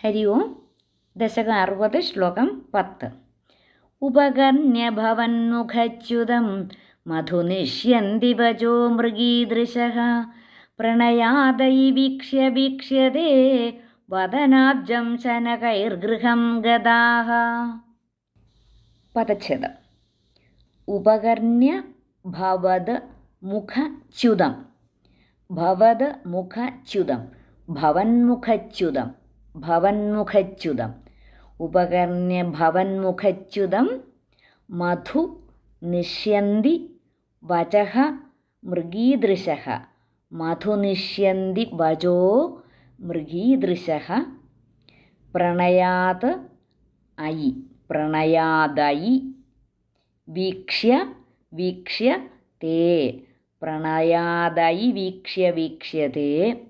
ഹരി ഓം ദശകം അറുപത് ശ്ലോകം പത്ത്. ഉപകർണ്യഭവന്മുഖച്യുതം മധുനിഷ്യന്തി വചോ മൃഗീദൃശः. പ്രണയാദൈ വീക്ഷ്യ വീക്ഷ്യതേ വദനാബ്ജം ശനകൈർഗൃഹം ഗതാഹ. പദച്ഛേദം. ഉപകർണ്യ ഭവത് മുഖച്യുതം. ഭവത് മുഖച്യുതം. ഭവന്മുഖച്യുതം. ഭവന്മുഖച്യുതം. ഉപകർണ്യ ഭവന്മുഖച്യുതം. മധു നിഷ്യന്തി വചഃ മൃഗീദൃശഃ. മധുനിഷ്യന്തി വചോ മൃഗീദൃശ. പ്രണയാത് അയി. പ്രണയാദയി. വീക്ഷ്യ വീക്ഷ്യ തേ. പ്രണയാദയി വീക്ഷ്യ വീക്ഷ്യത്തെ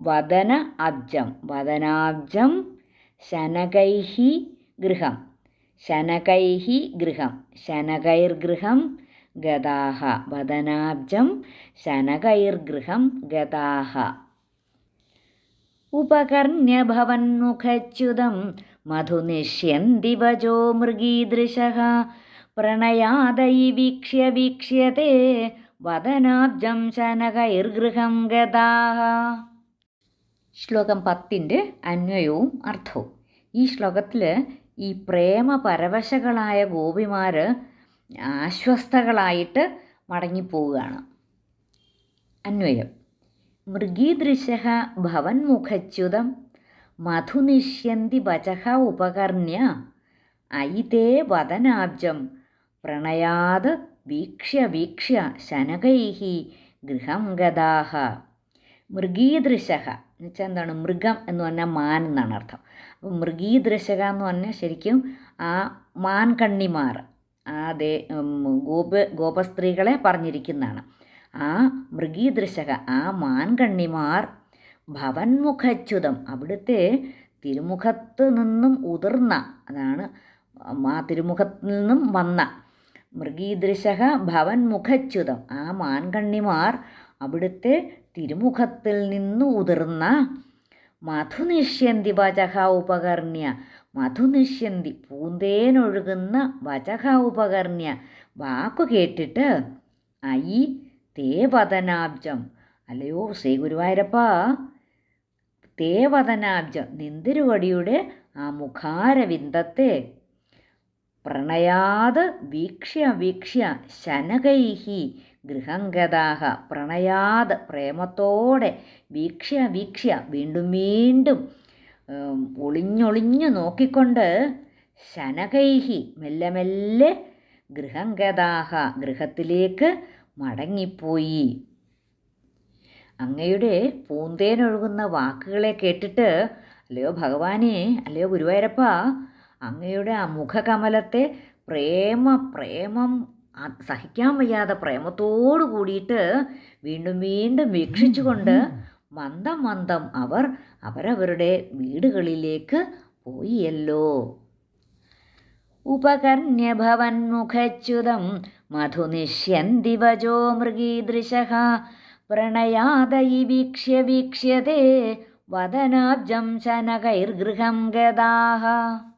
വദന അബ്ജം വദനാബ്ജം ശനകൈഹി ഗൃഹം ശനകൈഹി ഗൃഹം ശനകൈർഗൃഹം ഗതാഹ വദനാബ്ജം ശനകൈർഗൃഹം ഗതാഹ ഉപകർണ്യഭവന്മുഖച്യുതം മധുനിഷ്യന്തിവജോ മൃഗീദൃശः പ്രണയാദയി വീക്ഷ്യ വീക്ഷ്യത്തെ വദനാബ്ജം ശനകൈർഗൃഹം ഗതാः ശ്ലോകം പത്തിന്റെ അന്വയവും അർത്ഥവും. ഈ ശ്ലോകത്തിൽ ഈ പ്രേമപരവശകളായ ഗോപിമാർ ആശ്വസ്തകളായിട്ട് മടങ്ങിപ്പോവുകയാണ്. അന്വയം. മൃഗീദൃശ ഭവന്മുഖച്യുതം മധുനിഷ്യന്തി വചഹ ഉപകർണ്യ ഐതേ വദനാബ്ജം പ്രണയാത് വീക്ഷ്യ വീക്ഷ്യ ശനകൈ ഗൃഹം ഗതാः മൃഗീദൃശക എന്നുവെച്ചാൽ എന്താണ്? മൃഗം എന്ന് പറഞ്ഞാൽ മാൻ എന്നാണ് അർത്ഥം. അപ്പോൾ മൃഗീദൃശക എന്ന് പറഞ്ഞാൽ ശരിക്കും ആ മാൻ കണ്ണിമാർ ആ ദേ ഗോപ ഗോപസ്ത്രീകളെ പറഞ്ഞിരിക്കുന്നതാണ്. ആ മൃഗീദൃശക ആ മാൻ കണ്ണിമാർ ഭവന്മുഖച്യുതം അവിടുത്തെ തിരുമുഖത്ത് നിന്നും ഉതിർന്ന അതാണ് ആ തിരുമുഖത്തിൽ നിന്നും വന്ന മൃഗീദൃശക ഭവൻമുഖച്യുതം. ആ മാൻകണ്ണിമാർ അവിടുത്തെ തിരുമുഖത്തിൽ നിന്ന് ഉതിർന്ന മധുനിഷ്യന്തി വചഹ ഉപകർണ്യ. മധുനിഷ്യന്തി പൂന്തേനൊഴുകുന്ന വചഹ ഉപകർണ്യ. വാക്കു കേട്ടിട്ട് ഐ തേവദനാബ്ജം അല്ലയോ ശ്രീ ഗുരുവായൂരപ്പ തേവദനാബ്ജം നിന്തിരുവടിയുടെ ആ മുഖാരവിന്ദത്തെ പ്രണയാത് വീക്ഷ്യ വീക്ഷ്യ ശനകൈഹി ഗൃഹംഗതാഹ പ്രണയാത് പ്രേമത്തോടെ വീക്ഷ്യ വീക്ഷ്യ വീണ്ടും വീണ്ടും ഒളിഞ്ഞൊളിഞ്ഞു നോക്കിക്കൊണ്ട് ശനകൈഹി മെല്ലെ മെല്ലെ ഗൃഹംഗതാഹ ഗൃഹത്തിലേക്ക് മടങ്ങിപ്പോയി. അങ്ങയുടെ പൂന്തേനൊഴുകുന്ന വാക്കുകളെ കേട്ടിട്ട് അല്ലയോ ഭഗവാനെ അല്ലയോ ഗുരുവായൂരപ്പ അങ്ങയുടെ ആ മുഖകമലത്തെ പ്രേമ പ്രേമം സഹിക്കാൻ വയ്യാതെ പ്രേമത്തോടു കൂടിയിട്ട് വീണ്ടും വീണ്ടും വീക്ഷിച്ചുകൊണ്ട് മന്ദം മന്ദം അവർ അവരവരുടെ വീടുകളിലേക്ക് പോയിയല്ലോ ഉപകർണ്യഭവന്മുഖച്യുതം മധുനിഷ്യന്തി വചോ മൃഗീദൃശഃ പ്രണയാദയി വീക്ഷ്യ വീക്ഷ്യതേ വദനാബ്ജം ശനകൈർഗൃഹം ഗതാः